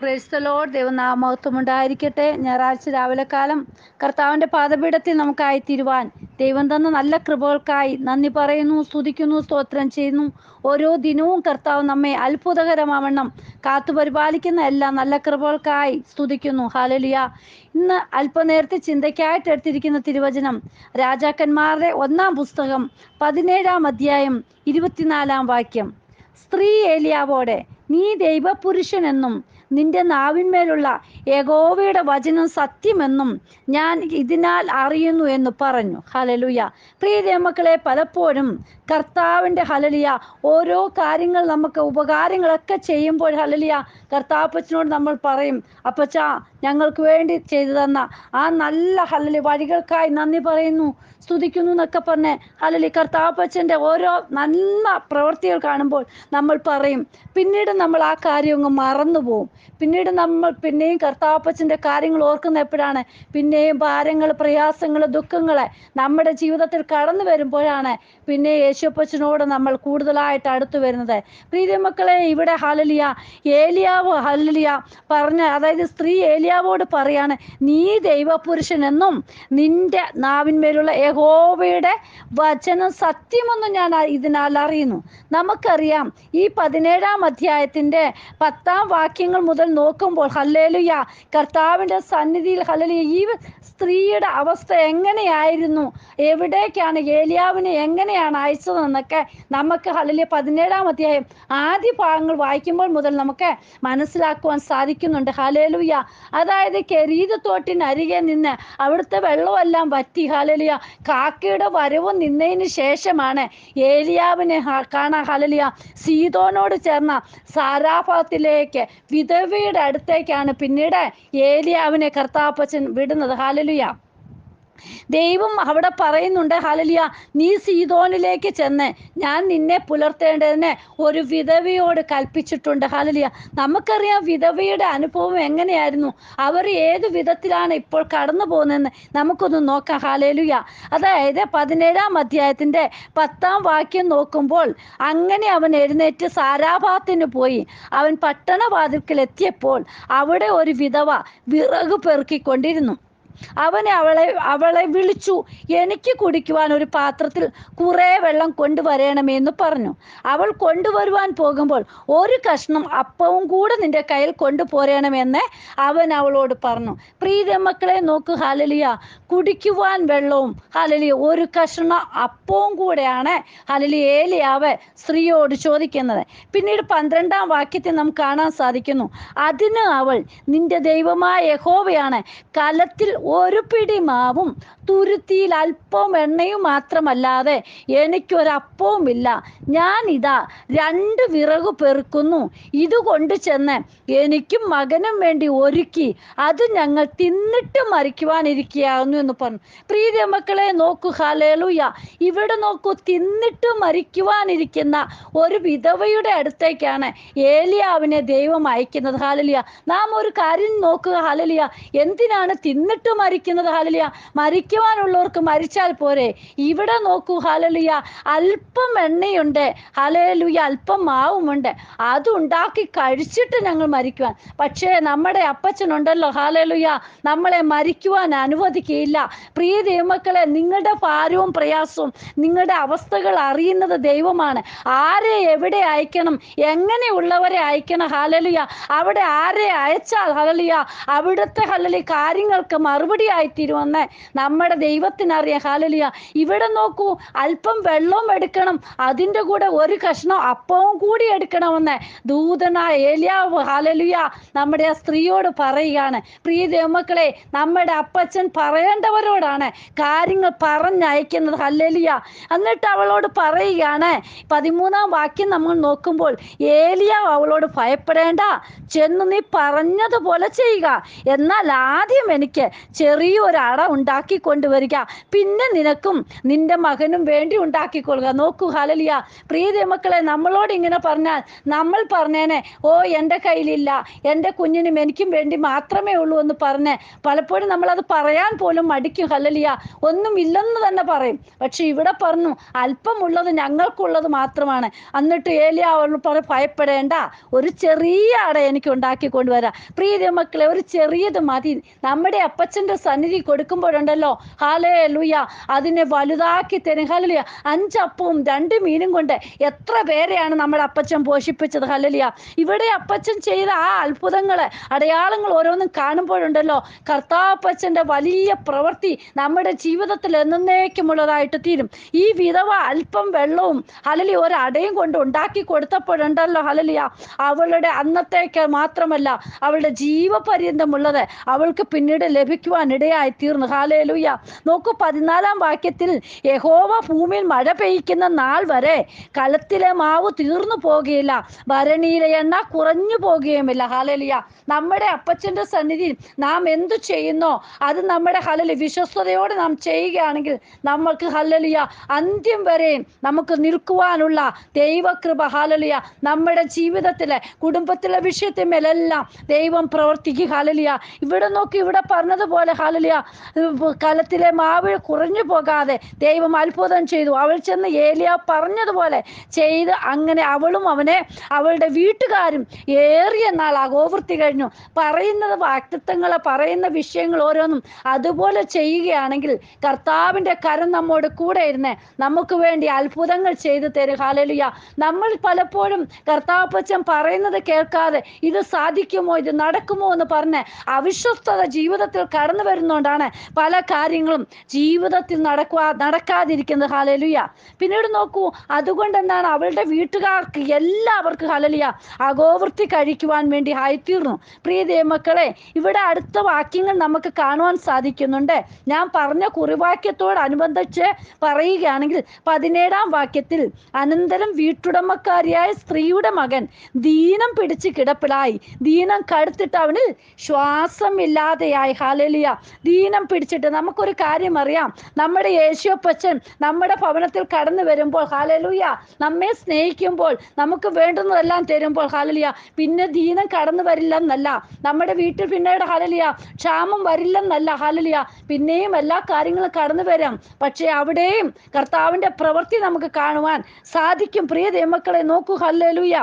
പ്രേസ്തലോട് ദൈവനാമത്വം ഉണ്ടായിരിക്കട്ടെ. ഞായറാഴ്ച രാവിലെ കാലം കർത്താവിന്റെ പാദപീഠത്തിൽ നമുക്കായി തീരുവാൻ ദൈവം തന്ന നല്ല കൃപകൾക്കായി നന്ദി പറയുന്നു സ്തുതിക്കുന്നു സ്തോത്രം ചെയ്യുന്നു. ഓരോ ദിനവും കർത്താവ് നമ്മെ അത്ഭുതകരമാവണ്ണം കാത്തു പരിപാലിക്കുന്ന എല്ലാ നല്ല കൃപകൾക്കായി സ്തുതിക്കുന്നു. ഹാലലിയ ഇന്ന് അല്പനേരത്തെ ചിന്തയ്ക്കായിട്ട് എടുത്തിരിക്കുന്ന തിരുവചനം രാജാക്കന്മാരുടെ ഒന്നാം പുസ്തകം പതിനേഴാം അധ്യായം ഇരുപത്തിനാലാം വാക്യം. സ്ത്രീ ഏലിയാവോടെ നീ ദൈവപുരുഷനെന്നും നിന്റെ നാവിന്മേലുള്ള ഏകോവയുടെ വചനം സത്യമെന്നും ഞാൻ ഇതിനാൽ അറിയുന്നു എന്ന് പറഞ്ഞു. ഹലലുയ പ്രിയ മക്കളെ പലപ്പോഴും കർത്താവിന്റെ ഹലലിയ ഓരോ കാര്യങ്ങൾ നമുക്ക് ഉപകാരങ്ങളൊക്കെ ചെയ്യുമ്പോൾ ഹലലിയ കർത്താപ്പച്ചനോട് നമ്മൾ പറയും അപ്പച്ച ഞങ്ങൾക്ക് വേണ്ടി ചെയ്തു തന്ന ആ നല്ല ഹലലി വഴികൾക്കായി നന്ദി പറയുന്നു സ്തുതിക്കുന്നു എന്നൊക്കെ പറഞ്ഞ് ഹലലി കർത്താപ്പച്ചന്റെ ഓരോ നല്ല പ്രവൃത്തികൾ കാണുമ്പോൾ നമ്മൾ പറയും. പിന്നീട് നമ്മൾ ആ കാര്യം അങ്ങ് മറന്നു പോവും. പിന്നീട് നമ്മൾ പിന്നെയും കർത്താപ്പച്ചന്റെ കാര്യങ്ങൾ ഓർക്കുന്ന എപ്പോഴാണ്? പിന്നെയും ഭാരങ്ങൾ പ്രയാസങ്ങൾ ദുഃഖങ്ങൾ നമ്മുടെ ജീവിതത്തിൽ കടന്നു വരുമ്പോഴാണ്. പിന്നെ യേശുപ്പച്ചനോട് നമ്മൾ കൂടുതലായിട്ട് അടുത്തു വരുന്നത്. പ്രീതിമക്കളെ ഇവിടെ ഹലലിയ ഏലിയാവ് ഹലലിയ പറഞ്ഞ അതായത് സ്ത്രീ ഏലിയാവോട് പറയാണ് നീ ദൈവപുരുഷനെന്നും നിന്റെ നാവിന്മേലുള്ള യഹോവയുടെ വചനം സത്യമെന്നും ഞാൻ ഇതിനാൽ അറിയുന്നു. നമുക്കറിയാം ഈ പതിനേഴാം അധ്യായത്തിന്റെ പത്താം വാക്യങ്ങൾ മുതൽ നോക്കുമ്പോൾ ഹല്ലേലുയ കർത്താവിന്റെ സന്നിധിയിൽ ഹലലിയ ഈ സ്ത്രീയുടെ അവസ്ഥ എങ്ങനെയായിരുന്നു? എവിടേക്കാണ് ഏലിയാവിനെ എങ്ങനെയാണ് അയച്ചതെന്നൊക്കെ നമുക്ക് ഹലിലെ പതിനേഴാം അധ്യായം ആദ്യ ഭാഗങ്ങൾ വായിക്കുമ്പോൾ മുതൽ നമുക്ക് മനസ്സിലാക്കുവാൻ സാധിക്കുന്നുണ്ട്. ഹലേലുയ അതായത് കെരീത് തോട്ടിനരികെ നിന്ന് അവിടുത്തെ വെള്ളമെല്ലാം വറ്റി ഹലലിയ കാക്കയുടെ വരവ് നിന്നതിന് ശേഷമാണ് ഏലിയാവിനെ കാണാൻ ഹലലിയ സീതോനോട് ചേർന്ന സാരാഫത്തിലേക്ക് വിധവയുടെ അടുത്തേക്കാണ് പിന്നീട് ഏലിയാവിനെ കർത്താപ്പച്ചൻ വിടുന്നത്. ഹാലലുയ ദൈവം അവിടെ പറയുന്നുണ്ട് ഹലലിയ നീ സീതോനിലേക്ക് ചെന്ന് ഞാൻ നിന്നെ പുലർത്തേണ്ടതിന് ഒരു വിധവയോട് കൽപ്പിച്ചിട്ടുണ്ട്. ഹലലിയ നമുക്കറിയാം വിധവയുടെ അനുഭവം എങ്ങനെയായിരുന്നു. അവർ ഏത് വിധത്തിലാണ് ഇപ്പോൾ കടന്നു പോകുന്നതെന്ന് നമുക്കൊന്ന് നോക്കാം. ഹാലേലുയ അതായത് പതിനേഴാം അധ്യായത്തിന്റെ പത്താം വാക്യം നോക്കുമ്പോൾ അങ്ങനെ അവൻ എഴുന്നേറ്റ് സാരാഭാത്തിന് പോയി. അവൻ പട്ടണവാതിൽക്കൽ എത്തിയപ്പോൾ അവിടെ ഒരു വിധവ വിറക് പെറുക്കിക്കൊണ്ടിരുന്നു. അവനെ അവളെ അവളെ വിളിച്ചു. എനിക്ക് കുടിക്കുവാൻ ഒരു പാത്രത്തിൽ കുറേ വെള്ളം കൊണ്ടുവരണമെന്ന് പറഞ്ഞു. അവൾ കൊണ്ടുവരുവാൻ പോകുമ്പോൾ ഒരു കഷ്ണം അപ്പവും കൂടെ നിന്റെ കയ്യിൽ കൊണ്ടുപോരണമെന്ന് അവൻ അവളോട് പറഞ്ഞു. പ്രീത മക്കളെ നോക്ക് ഹലലിയ കുടിക്കുവാൻ വെള്ളവും ഹലലിയ ഒരു കഷ്ണം അപ്പവും കൂടെയാണ് ഹലലി ഏലിയാവ് സ്ത്രീയോട് ചോദിക്കുന്നത്. പിന്നീട് പന്ത്രണ്ടാം വാക്യത്തിൽ നമുക്ക് കാണാൻ സാധിക്കുന്നു. അതിന് അവൾ നിന്റെ ദൈവമായ യഹോവയാണ് കലത്തിൽ ഒരു പിടി മാവും തുരുത്തിയിൽ അല്പം എണ്ണയും മാത്രമല്ലാതെ എനിക്കൊരപ്പവും ഇല്ല ഞാൻ ഇതാ രണ്ട് വിറകു പെറുക്കുന്നു. ഇത് കൊണ്ട് ചെന്ന് എനിക്കും മകനും വേണ്ടി ഒരുക്കി അത് ഞങ്ങൾ തിന്നിട്ട് മരിക്കുവാനിരിക്കുകയാകുന്നു എന്ന് പറഞ്ഞു. പ്രീതി മക്കളെ നോക്കൂ ഹാലേലൂയ ഇവിടെ നോക്കൂ തിന്നിട്ട് മരിക്കുവാനിരിക്കുന്ന ഒരു വിധവയുടെ അടുത്തേക്കാണ് ഏലിയാവിനെ ദൈവം അയക്കുന്നത്. ഹാലലിയ നാം ഒരു കാര്യം നോക്കുക ഹാലലിയ എന്തിനാണ് തിന്നിട്ട് മരിക്കുന്നത് ഹാലലിയ. മരിക്കുവാനുള്ളവർക്ക് മരിച്ചാൽ പോരെ. ഇവിടെ നോക്കൂ ഹാലലിയ. അല്പം എണ്ണയുണ്ട്. ഹാലലുയ അല്പം മാവുമുണ്ട്. അത് ഉണ്ടാക്കി കഴിച്ചിട്ട് ഞങ്ങൾ മരിക്കുവാൻ. പക്ഷേ നമ്മുടെ അപ്പച്ചനുണ്ടല്ലോ ഹാലലുയ. നമ്മളെ മരിക്കുവാൻ അനുവദിക്കുകയില്ല. പ്രിയ ദൈവമക്കളെ നിങ്ങളുടെ ഭാരവും പ്രയാസവും നിങ്ങളുടെ അവസ്ഥകൾ അറിയുന്നത് ദൈവമാണ്. ആരെ എവിടെ അയക്കണം? എങ്ങനെയുള്ളവരെ അയക്കണം ഹാലലിയ? അവിടെ ആരെ അയച്ചാൽ ഹലലിയ? അവിടുത്തെ ഹലലി കാര്യങ്ങൾക്ക് മറുപടി ആയിത്തീരുമെന്ന് നമ്മുടെ ദൈവത്തിനറിയാം. ഹാലലിയ ഇവിടെ നോക്കൂ അല്പം വെള്ളവും എടുക്കണം അതിന്റെ കൂടെ ഒരു കഷ്ണം അപ്പവും കൂടി എടുക്കണമെന്ന് ദൂതനായ ഏലിയാവ് ഹാലലിയ നമ്മുടെ ആ സ്ത്രീയോട് പറയുകയാണ്. പ്രിയ ദൈവമക്കളെ നമ്മുടെ അപ്പച്ചൻ പറയേണ്ടവരോടാണ് കാര്യങ്ങൾ പറഞ്ഞയക്കുന്നത്. ഹല്ലലിയ എന്നിട്ട് അവളോട് പറയുകയാണ്. പതിമൂന്നാം വാക്യം നമ്മൾ നോക്കുമ്പോൾ ഏലിയ അവളോട് ഭയപ്പെടേണ്ട ചെന്ന് നീ പറഞ്ഞതുപോലെ ചെയ്യുക. എന്നാൽ ആദ്യം എനിക്ക് ചെറിയൊരു അട ഉണ്ടാക്കി കൊണ്ടുവരിക പിന്നെ നിനക്കും നിന്റെ മകനും വേണ്ടി ഉണ്ടാക്കിക്കൊള്ളുക. നോക്കൂ ഹലലിയ പ്രീതി മക്കളെ നമ്മളോട് ഇങ്ങനെ പറഞ്ഞാൽ നമ്മൾ പറഞ്ഞേനെ ഓ എന്റെ കയ്യിലില്ല എന്റെ കുഞ്ഞിനും എനിക്കും വേണ്ടി മാത്രമേ ഉള്ളൂ എന്ന് പറഞ്ഞ് പലപ്പോഴും നമ്മളത് പറയാൻ പോലും മടിക്കും ഹലലിയ ഒന്നും ഇല്ലെന്ന് തന്നെ പറയും. പക്ഷെ ഇവിടെ പറഞ്ഞു അല്പമുള്ളത് ഞങ്ങൾക്കുള്ളത് മാത്രമാണ്. എന്നിട്ട് ഏലിയ അവൾ പറ ഭയപ്പെടേണ്ട ഒരു ചെറിയ അട എനിക്ക് ഉണ്ടാക്കി കൊണ്ടുവരാം പ്രീതി മക്കളെ ഒരു ചെറിയത് മതി. നമ്മുടെ അപ്പച്ചന്റെ സന്നിധി കൊടുക്കുമ്പോഴുണ്ടല്ലോ. ഹാലേ ലൂയ അതിനെ വലുതാക്കി തരും. ഹലലിയ അഞ്ചപ്പവും രണ്ട് മീനും കൊണ്ട് എത്ര പേരെയാണ് നമ്മുടെ അപ്പച്ചൻ പോഷിപ്പിച്ചത്? ഹലലിയ ഇവിടെ അപ്പച്ചൻ ചെയ്ത ആ അത്ഭുതങ്ങൾ അടയാളങ്ങൾ ഓരോന്നും കാണുമ്പോഴുണ്ടല്ലോ. കർത്താപ്പച്ചന്റെ വലിയ പ്രവൃത്തി നമ്മുടെ ജീവിതത്തിൽ എന്നേക്കുമുള്ളതായിട്ട് തീരും. ഈ വിധവ അല്പം വെള്ളവും ഹലലി ഒരു അടയും കൊണ്ട് ഉണ്ടാക്കി കൊടുത്തപ്പോഴുണ്ടല്ലോ. ഹലലിയ അവളുടെ അന്നത്തേക്ക് മാത്രമല്ല അവളുടെ ജീവപര്യന്തമുള്ളത് അവൾക്ക് പിന്നീട് ലഭിക്കുവാൻ ഇടയായി തീർന്നു ഹാലേലുയ്യ നോക്കൂ പതിനാലാം വാക്യത്തിൽ യഹോവ ഭൂമിയിൽ മഴ പെയ്യ്ക്കുന്ന നാൾ വരെ കലത്തിലെ മാവ് തീർന്നു പോകുകയില്ല. ഭരണിയിലെ എണ്ണ കുറഞ്ഞു പോകുകയുമില്ല. ഹാലലിയ നമ്മുടെ അപ്പച്ചന്റെ സന്നിധി നാം എന്തു ചെയ്യുന്നോ അത് നമ്മുടെ ഹലലി വിശ്വസ്തയോടെ നാം ചെയ്യുകയാണെങ്കിൽ നമ്മൾക്ക് ഹലലിയ അന്ത്യം വരെയും നമുക്ക് നിൽക്കുവാനുള്ള ദൈവകൃപ ഹാലലിയ നമ്മുടെ ജീവിതത്തിലെ കുടുംബത്തിലെ വിഷയത്തിന്മേലെല്ലാം ദൈവം പ്രവർത്തിക്കുക. ഹലലിയ ഇവിടെ നോക്കി ഇവിടെ പറഞ്ഞതുപോലെ ഹലലിയ കലത്തിലെ മാവ് കുറഞ്ഞു പോകാതെ ദൈവം അത്ഭുതം ചെയ്തു. അവൾ ചെന്ന് ഏലിയ പറഞ്ഞതുപോലെ ചെയ്ത് അങ്ങനെ അവളും അവനെ അവളുടെ വീട്ടുകാരും ഏറിയ നാൾ അകോവൃത്തി കഴിഞ്ഞു. പറയുന്നത് വാക്തത്വങ്ങളെ പറയുന്ന വിഷയങ്ങൾ ഓരോന്നും അതുപോലെ ചെയ്യുകയാണെങ്കിൽ കർത്താവിന്റെ കരം നമ്മോട് കൂടെ ഇരുന്ന് നമുക്ക് വേണ്ടി അത്ഭുതങ്ങൾ ചെയ്തു തരും. ഹാലലിയ നമ്മൾ പലപ്പോഴും കർത്താപ്പച്ചൻ പറയുന്നത് കേൾക്കാതെ ഇത് സാധിക്കുമോ ഇത് നടക്കുമോ എന്ന് പറഞ്ഞ് അവിശ്വസ്തത ജീവിതത്തിൽ കടന്നു വരുന്നതുകൊണ്ടാണ് പല കാര്യങ്ങളും ജീവിതത്തിൽ നടക്കുക നടക്കാതിരിക്കുന്നത്. ഹലലുയ പിന്നീട് നോക്കൂ അതുകൊണ്ട് എന്താണ് അവളുടെ വീട്ടുകാർക്ക് എല്ലാവർക്കും ഹലലിയ അഗോവൃത്തി കഴിക്കുവാൻ വേണ്ടി ആയിത്തീർന്നു. പ്രിയ ദൈവമക്കളെ ഇവിടെ അടുത്ത വാക്യങ്ങൾ നമുക്ക് കാണുവാൻ സാധിക്കുന്നുണ്ട്. ഞാൻ പറഞ്ഞ കുറിവാക്യത്തോടനുബന്ധിച്ച് പറയുകയാണെങ്കിൽ പതിനേഴാം വാക്യത്തിൽ അനന്തരം വീട്ടുടമക്കാരിയായ സ്ത്രീയുടെ മകൻ ദീനം പിടിച്ച് കിടപ്പിലായി. ദീനം കടുത്തിട്ട് അവനിൽ ശ്വാസമില്ലാതെയായി. ഹാലലിയ ദീനം പിടിച്ചിട്ട് നമുക്കൊരു കാര്യം അറിയാം. നമ്മുടെ യേശുപ്പച്ചൻ നമ്മുടെ ഭവനത്തിൽ കടന്നു വരുമ്പോൾ ഹാലലൂയ നമ്മെ സ്നേഹിക്കുമ്പോൾ നമുക്ക് വേണ്ടുന്നതെല്ലാം തരുമ്പോൾ ഹാലലിയ പിന്നെ ദീനം കടന്നു വരില്ലെന്നല്ല. നമ്മുടെ വീട്ടിൽ പിന്നീട് ഹാലലിയ ക്ഷാമം വരില്ലെന്നല്ല ഹാലലിയ. പിന്നെയും എല്ലാ കാര്യങ്ങളും കടന്നു വരാം. പക്ഷേ അവിടെയും കർത്താവിന്റെ പ്രവൃത്തി നമുക്ക് കാണുവാൻ സാധിക്കും. പ്രിയ ദൈവമക്കളെ നോക്കൂ ഹല്ലലൂയ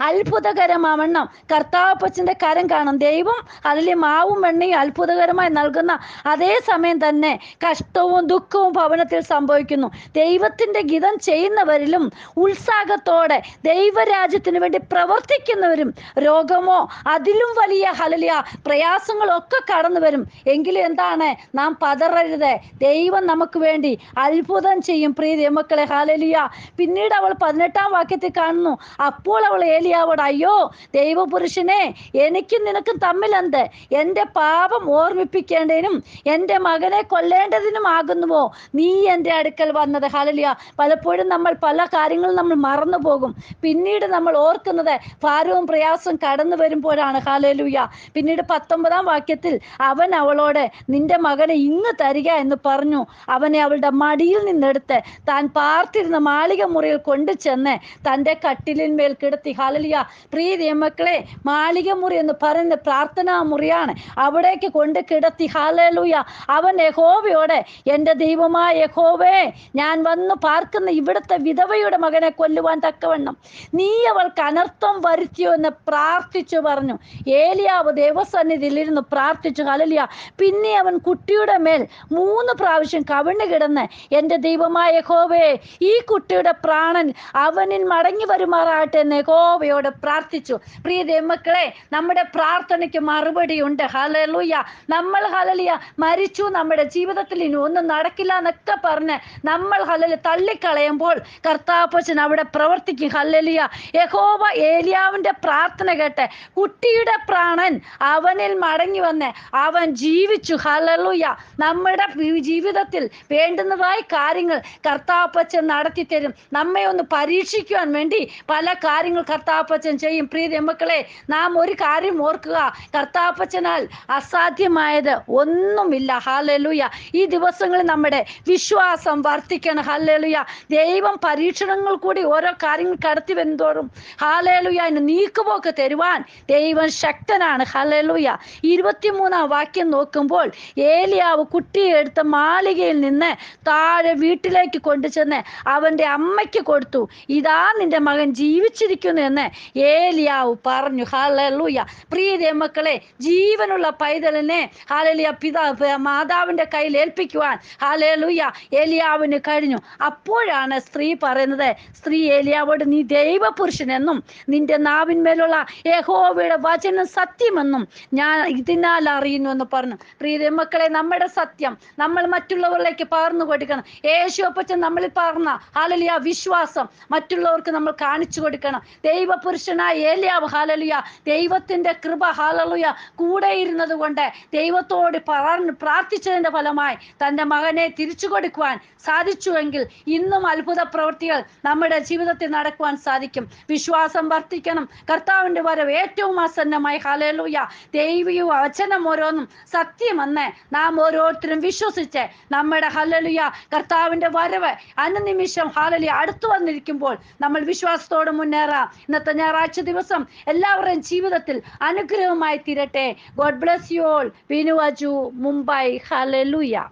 അത്ഭുതകരമാവണ്ണം. കർത്താപ്പച്ചന്റെ കരം കാണും. ദൈവം അതിലെ മാവും വെണ്ണയും അത്ഭുതകരമായി നൽകുന്ന അതേ സമയം തന്നെ കഷ്ടവും ദുഃഖവും ഭവനത്തിൽ സംഭവിക്കുന്നു. ദൈവത്തിന്റെ ഗീതം ചെയ്യുന്നവരിലും ഉത്സാഹത്തോടെ ദൈവരാജ്യത്തിന് വേണ്ടി പ്രവർത്തിക്കുന്നവരും രോഗമോ അതിലും വലിയ ഹലലിയ പ്രയാസങ്ങളൊക്കെ കടന്നു വരും. എങ്കിലും എന്താണ്? നാം പതറരുത്. ദൈവം നമുക്ക് വേണ്ടി അത്ഭുതം ചെയ്യും പ്രീതി മക്കളെ ഹലലിയ പിന്നീട് അവൾ പതിനെട്ടാം വാക്യത്തിൽ കാണുന്നു. അപ്പോൾ അവൾ ഏലിയാവോട് അയ്യോ ദൈവപുരുഷനെ എനിക്കും നിനക്കും തമ്മിലെന്ത്? എന്റെ പാപം ഓർമ്മിപ്പിക്കേണ്ടതിനും എന്റെ മകനെ കൊല്ലേണ്ടതിനും കൊല്ലേണ്ടതിനുമാകുന്നുവോ? നീ എന്റെ അടുക്കൽ വന്നത്. ഹലലിയ പലപ്പോഴും നമ്മൾ പല കാര്യങ്ങളും നമ്മൾ മറന്നു പോകും പിന്നീട് നമ്മൾ ഓർക്കുന്നത് ഭാരവും പ്രയാസവും കടന്നു വരുമ്പോഴാണ്. ഹാലലുയ പിന്നീട് പത്തൊമ്പതാം വാക്യത്തിൽ അവൻ അവളോട് നിന്റെ മകനെ ഇങ്ങ് തരിക എന്ന് പറഞ്ഞു. അവനെ അവളുടെ മടിയിൽ നിന്നെടുത്ത് താൻ പാർത്തിരുന്ന മാളിക മുറിയിൽ കൊണ്ടു ചെന്ന് തന്റെ കട്ടിലിന്മേൽ കിടത്തി. ഹാലലിയ പ്രിയ ദൈവമക്കളെ മാളിക മുറി എന്ന് പറയുന്ന പ്രാർത്ഥനാ മുറിയാണ് അവിടേക്ക് കൊണ്ട് കിടത്തി. ഹാലലുയ അവൻ യഹോവയോടെ എന്റെ ദൈവമായ യഹോവേ ഞാൻ വന്ന് പാർക്കുന്ന ഇവിടുത്തെ വിധവയുടെ മകനെ കൊല്ലുവാൻ തക്കവണ്ണം. നീ അവൾക്ക് അനർത്ഥം വരുത്തിയോ എന്ന് പ്രാർത്ഥിച്ചു പറഞ്ഞു. ഏലിയാവ് ദേവസന്നിധിയിലിരുന്ന് പ്രാർത്ഥിച്ചു ഹലലിയ പിന്നെ അവൻ കുട്ടിയുടെ മേൽ മൂന്ന് പ്രാവശ്യം കവിണ് കിടന്ന് എന്റെ ദൈവമായ യഹോവേ ഈ കുട്ടിയുടെ പ്രാണൻ അവനിൽ മടങ്ങി വരുമാറാട്ടെ എന്ന് യഹോവയോട് പ്രാർത്ഥിച്ചു. പ്രിയ ദൈവമക്കളെ നമ്മുടെ പ്രാർത്ഥനയ്ക്ക് മറുപടി ഉണ്ട് ഹലലുയ നമ്മൾ ഹലലിയ മരിച്ചു. നമ്മുടെ ജീവിതത്തിൽ ഇനി ഒന്നും നടക്കില്ല എന്നൊക്കെ പറഞ്ഞ് നമ്മൾ ഹലലി തള്ളിക്കളയുമ്പോൾ കർത്താപ്പച്ചൻ അവിടെ പ്രവർത്തിക്കും. ഹലലിയ യഹോവ ഏലിയാവിന്റെ പ്രാർത്ഥന കേട്ട് കുട്ടിയുടെ പ്രാണൻ അവനിൽ മടങ്ങി വന്ന് അവൻ ജീവിച്ചു. ഹലലുയ നമ്മുടെ ജീവിതത്തിൽ വേണ്ടുന്നതായ കാര്യങ്ങൾ കർത്താപ്പച്ചൻ നടത്തി തരും നമ്മെ ഒന്ന് പരീക്ഷിക്കുവാൻ വേണ്ടി പല കാര്യങ്ങൾ കർത്താവ് കർത്താപ്പച്ചൻ ചെയ്യും. പ്രീതി മക്കളെ നാം ഒരു കാര്യം ഓർക്കുക. കർത്താപ്പച്ചനാൽ അസാധ്യമായത് ഒന്നുമില്ല. ഹാലലുയ ഈ ദിവസങ്ങളിൽ നമ്മുടെ വിശ്വാസം വർദ്ധിക്കണം. ഹാലലുയ ദൈവം പരീക്ഷണങ്ങൾ കൂടി ഓരോ കാര്യങ്ങൾ കടത്തി വരുന്നതോറും ഹാലലുയ അതിന് നീക്കുപോക്ക് തരുവാൻ ദൈവം ശക്തനാണ്. ഹാലേലുയ ഇരുപത്തിമൂന്നാം വാക്യം നോക്കുമ്പോൾ ഏലിയാവ് കുട്ടിയെ എടുത്ത മാളികയിൽ നിന്ന് താഴെ വീട്ടിലേക്ക് കൊണ്ടുചെന്ന് അവന്റെ അമ്മയ്ക്ക് കൊടുത്തു. ഇതാ നിന്റെ മകൻ ജീവിച്ചിരിക്കുന്നു എന്ന് ഏലിയാവ് പറഞ്ഞു ഹാലൂയ പ്രീതി മക്കളെ ജീവനുള്ള പൈതലിനെ ഹാലലിയ പിതാ മാതാവിന്റെ കയ്യിൽ ഏൽപ്പിക്കുവാൻ. ഹാലലൂയ ഏലിയാവിന് കഴിഞ്ഞു. അപ്പോഴാണ് സ്ത്രീ പറയുന്നത് സ്ത്രീ ഏലിയാവോട് നീ ദൈവപുരുഷനെന്നും നിന്റെ നാവിന്മേലുള്ള യഹോവയുടെ വചനം സത്യമെന്നും ഞാൻ ഇതിനാൽ അറിയുന്നു എന്ന് പറഞ്ഞു. പ്രീതി മക്കളെ നമ്മുടെ സത്യം നമ്മൾ മറ്റുള്ളവരിലേക്ക് പകർന്നു കൊടുക്കണം. യേശു അപ്പച്ചൻ നമ്മളിൽ പകർന്ന ഹാലലിയ വിശ്വാസം മറ്റുള്ളവർക്ക് നമ്മൾ കാണിച്ചു കൊടുക്കണം. ദൈവപുരുഷനായ ഏലിയാവ് ഹാലലുയ ദൈവത്തിന്റെ കൃപ ഹാലലുയ കൂടെ ഇരുന്നത് കൊണ്ട് ദൈവത്തോട് പറഞ്ഞു പ്രാർത്ഥിച്ചതിന്റെ ഫലമായി തന്റെ മകനെ തിരിച്ചു കൊടുക്കുവാൻ സാധിച്ചുവെങ്കിൽ ഇന്നും അത്ഭുത പ്രവൃത്തികൾ നമ്മുടെ ജീവിതത്തിൽ നടക്കുവാൻ സാധിക്കും. വിശ്വാസം വർദ്ധിക്കണം. കർത്താവിന്റെ വരവ് ഏറ്റവും ആസന്നമായി. ഹാലലുയ ദൈവിക വചനം ഓരോന്നും സത്യമെന്ന് നാം ഓരോരുത്തരും വിശ്വസിച്ച് നമ്മുടെ ഹലലുയ കർത്താവിന്റെ വരവ് അനുനിമിഷം ഹാലലിയ അടുത്തു വന്നിരിക്കുമ്പോൾ നമ്മൾ വിശ്വാസത്തോട് മുന്നേറാം. ഇന്നത്തെ ഞായറാഴ്ച ദിവസം എല്ലാവരുടെയും ജീവിതത്തിൽ അനുഗ്രഹമായി തീരട്ടെ. God bless you all Vinu Aju Mumbai. Hallelujah